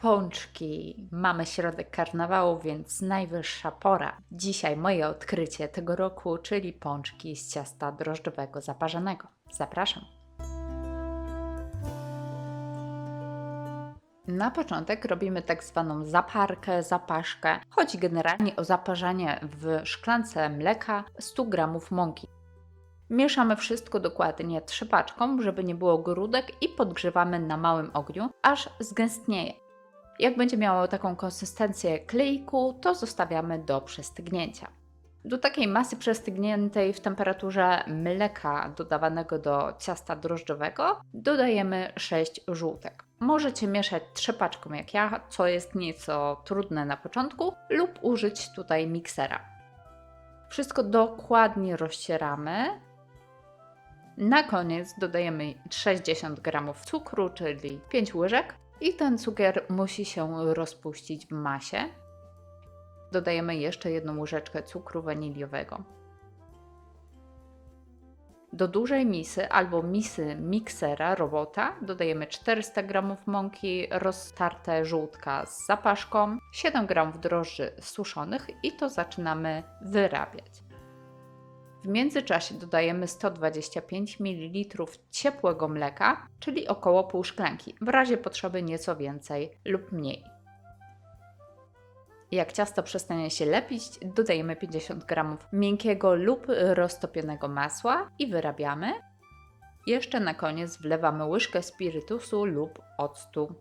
Pączki. Mamy środek karnawału, więc najwyższa pora. Dzisiaj moje odkrycie tego roku, czyli pączki z ciasta drożdżowego zaparzonego. Zapraszam. Na początek robimy tak zwaną zaparkę, zapaszkę. Chodzi generalnie o zaparzanie w szklance mleka 100 g mąki. Mieszamy wszystko dokładnie trzepaczką, żeby nie było grudek i podgrzewamy na małym ogniu, aż zgęstnieje. Jak będzie miało taką konsystencję kleiku, to zostawiamy do przestygnięcia. Do takiej masy przestygniętej w temperaturze mleka dodawanego do ciasta drożdżowego dodajemy 6 żółtek. Możecie mieszać trzepaczką jak ja, co jest nieco trudne na początku, lub użyć tutaj miksera. Wszystko dokładnie rozcieramy. Na koniec dodajemy 60 g cukru, czyli 5 łyżek, i ten cukier musi się rozpuścić w masie. Dodajemy jeszcze jedną łyżeczkę cukru waniliowego. Do dużej misy albo misy miksera robota dodajemy 400 g mąki, roztarte żółtka z zapaszką, 7 g drożdży suszonych i to zaczynamy wyrabiać. Międzyczasie dodajemy 125 ml ciepłego mleka, czyli około pół szklanki, w razie potrzeby nieco więcej lub mniej. Jak ciasto przestanie się lepić, dodajemy 50 g miękkiego lub roztopionego masła i wyrabiamy. Jeszcze na koniec wlewamy łyżkę spirytusu lub octu.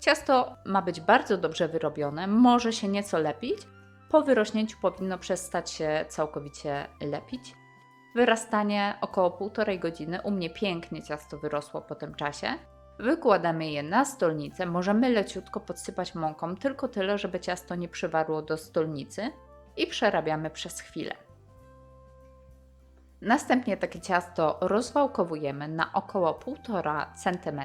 Ciasto ma być bardzo dobrze wyrobione, może się nieco lepić. Po wyrośnięciu powinno przestać się całkowicie lepić. Wyrastanie około 1,5 godziny. U mnie pięknie ciasto wyrosło po tym czasie. Wykładamy je na stolnicę, możemy leciutko podsypać mąką, tylko tyle, żeby ciasto nie przywarło do stolnicy i przerabiamy przez chwilę. Następnie takie ciasto rozwałkowujemy na około 1,5 cm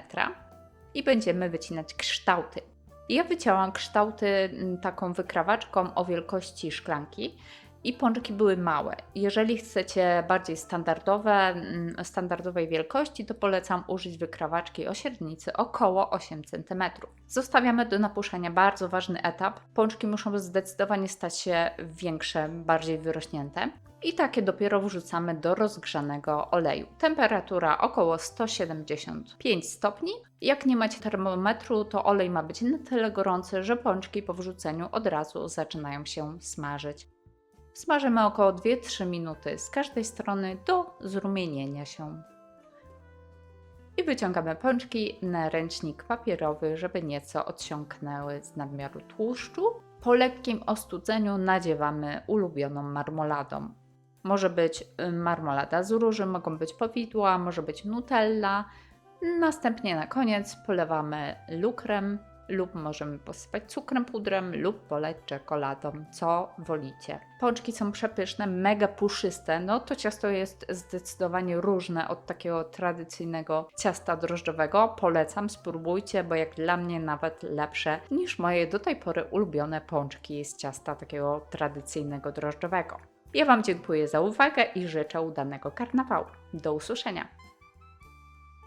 i będziemy wycinać kształty. Ja wycięłam kształty taką wykrawaczką o wielkości szklanki i pączki były małe. Jeżeli chcecie bardziej standardowe, standardowej wielkości, to polecam użyć wykrawaczki o średnicy około 8 cm. Zostawiamy do napuszczenia bardzo ważny etap. Pączki muszą zdecydowanie stać się większe, bardziej wyrośnięte. I takie dopiero wrzucamy do rozgrzanego oleju. Temperatura około 175 stopni. Jak nie macie termometru, to olej ma być na tyle gorący, że pączki po wrzuceniu od razu zaczynają się smażyć. Smażymy około 2-3 minuty z każdej strony do zrumienienia się. I wyciągamy pączki na ręcznik papierowy, żeby nieco odsiąknęły z nadmiaru tłuszczu. Po lekkim ostudzeniu nadziewamy ulubioną marmoladą. Może być y, marmolada z róży, mogą być powidła, może być nutella. Następnie na koniec polewamy lukrem lub możemy posypać cukrem pudrem lub polać czekoladą, co wolicie. Pączki są przepyszne, mega puszyste, no to ciasto jest zdecydowanie różne od takiego tradycyjnego ciasta drożdżowego. Polecam, spróbujcie, bo jak dla mnie nawet lepsze niż moje do tej pory ulubione pączki z ciasta takiego tradycyjnego drożdżowego. Ja Wam dziękuję za uwagę i życzę udanego karnawału. Do usłyszenia!